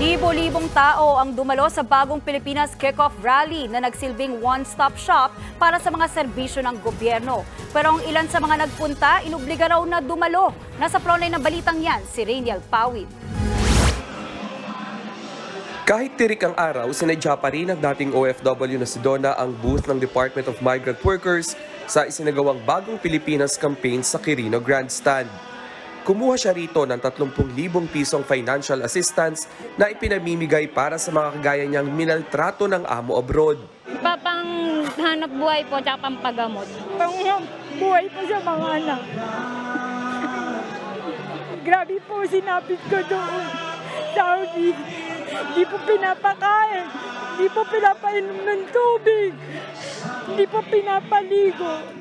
Libo-libong tao ang dumalo sa bagong Pilipinas Kickoff Rally na nagsilbing one-stop shop para sa mga serbisyo ng gobyerno. Pero ang ilan sa mga nagpunta, inubliga raw na dumalo. Nasa frontline ng balitang yan, si Rainiel Pawid. Kahit tirik ang araw, sinadya pa rin ng dating OFW na si Donna ang booth ng Department of Migrant Workers sa isinagawang Bagong Pilipinas campaign sa Quirino Grandstand. Kumuha siya rito ng 30,000 pisong financial assistance na ipinamimigay para sa mga kagaya niyang minaltrato ng amo abroad. Papang hanap buhay po, tsaka pampagamot. Panghirap buhay po sa mga anak. Grabe po sinapit ko doon. Saudi, di po pinapakain, di po pinapainom ng tubig, di po pinapaligo.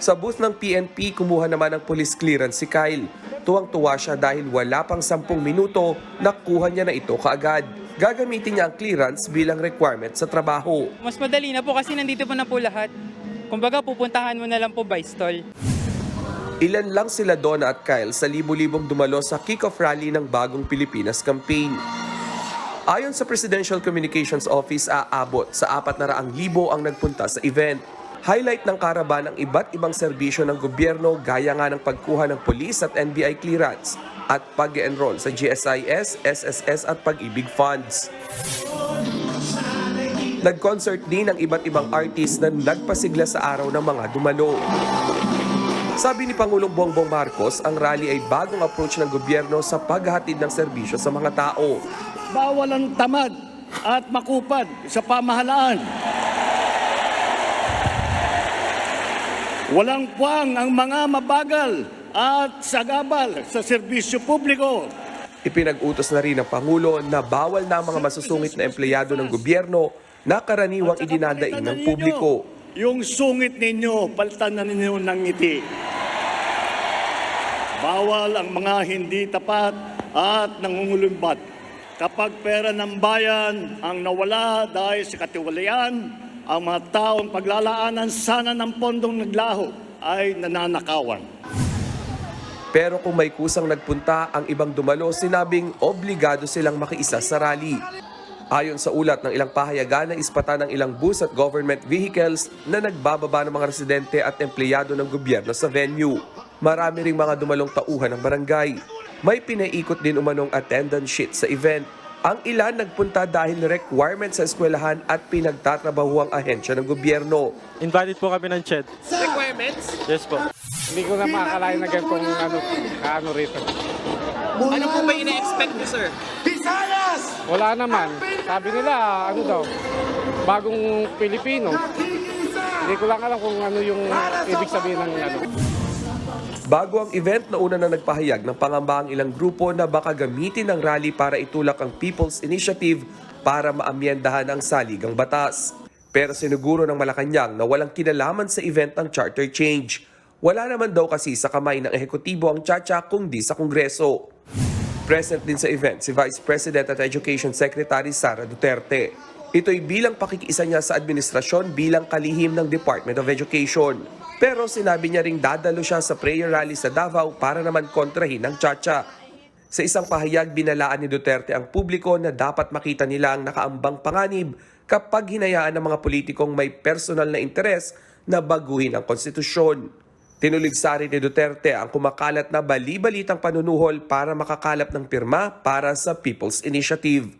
Sa booth ng PNP, kumuha naman ng police clearance si Kyle. Tuwang-tuwa siya dahil wala pang 10 minuto, nakuha niya na ito kaagad. Gagamitin niya ang clearance bilang requirement sa trabaho. Mas madali na po kasi nandito po na po lahat. Kumbaga pupuntahan mo na lang po by stall. Ilan lang sila Donna at Kyle sa libu-libong dumalo sa kick-off rally ng Bagong Pilipinas campaign. Ayon sa Presidential Communications Office, aabot sa 400,000 ang nagpunta sa event. Highlight ng karaban ang iba't ibang serbisyo ng gobyerno gaya nga ng pagkuha ng police at NBI clearance at pag-enroll sa GSIS, SSS at Pag-ibig Funds. Nag-concert din ang iba't ibang artist na nagpasigla sa araw ng mga dumalo. Sabi ni Pangulong Bongbong Marcos, ang rally ay bagong approach ng gobyerno sa paghahatid ng serbisyo sa mga tao. bawal ang tamad at makupad sa pamahalaan. Walang puwang ang mga mabagal at sagabal sa serbisyo publiko. Ipinag-utos na rin ng Pangulo na bawal na ang mga masusungit na empleyado ng gobyerno na karaniwang idinadaing ng publiko. Yung sungit ninyo, palitan na ninyo ng ngiti. Bawal ang mga hindi tapat at nangungulumbat. Kapag pera ng bayan ang nawala dahil sa katiwalian, ang mga taong paglalaanan sana ng pondong naglaho ay nananakawan. Pero kung may kusang nagpunta ang ibang dumalo, sinabing obligado silang makiisa sa rally. Ayon sa ulat ng ilang pahayagan na ispatan ng ilang bus at government vehicles na nagbababa ng mga residente at empleyado ng gobyerno sa venue. Marami ring mga dumalong tauhan ng barangay. May pinaikot din umanong attendance sheet sa event. Ang ilan nagpunta dahil requirement sa eskwelahan at pinagtatrabaho ang ahensya ng gobyerno. Invalid po kami ng CHED. Requirements? Yes po. Hindi ko na makakalain na ganitong ano, ano rito. Ano po ba ina-expect niyo, sir? Wala naman. Sabi nila, ano daw, bagong Pilipino. Hindi ko lang alam kung ano yung ibig sabihin ng ano. Bago ang event, nauna na nagpahayag ng pangamba ang ilang grupo na baka gamitin ng rally para itulak ang People's Initiative para maamyendahan ang saligang batas. Pero sinuguro ng Malacanang na walang kinalaman sa event ang charter change. Wala naman daw kasi sa kamay ng ehekutibo ang tsatsya kundi sa Kongreso. Present din sa event si Vice President at Education Secretary Sara Duterte. Ito'y bilang pakikiisa niya sa administrasyon bilang kalihim ng Department of Education. Pero sinabi niya ring dadalo siya sa prayer rally sa Davao para naman kontrahin ang Chacha. Sa isang pahayag, binalaan ni Duterte ang publiko na dapat makita nila ang nakaambang panganib kapag hinayaan ng mga politikong may personal na interes na baguhin ang konstitusyon. Tinuligsari ni Duterte ang kumakalat na bali-balitang panunuhol para makakalap ng pirma para sa People's Initiative.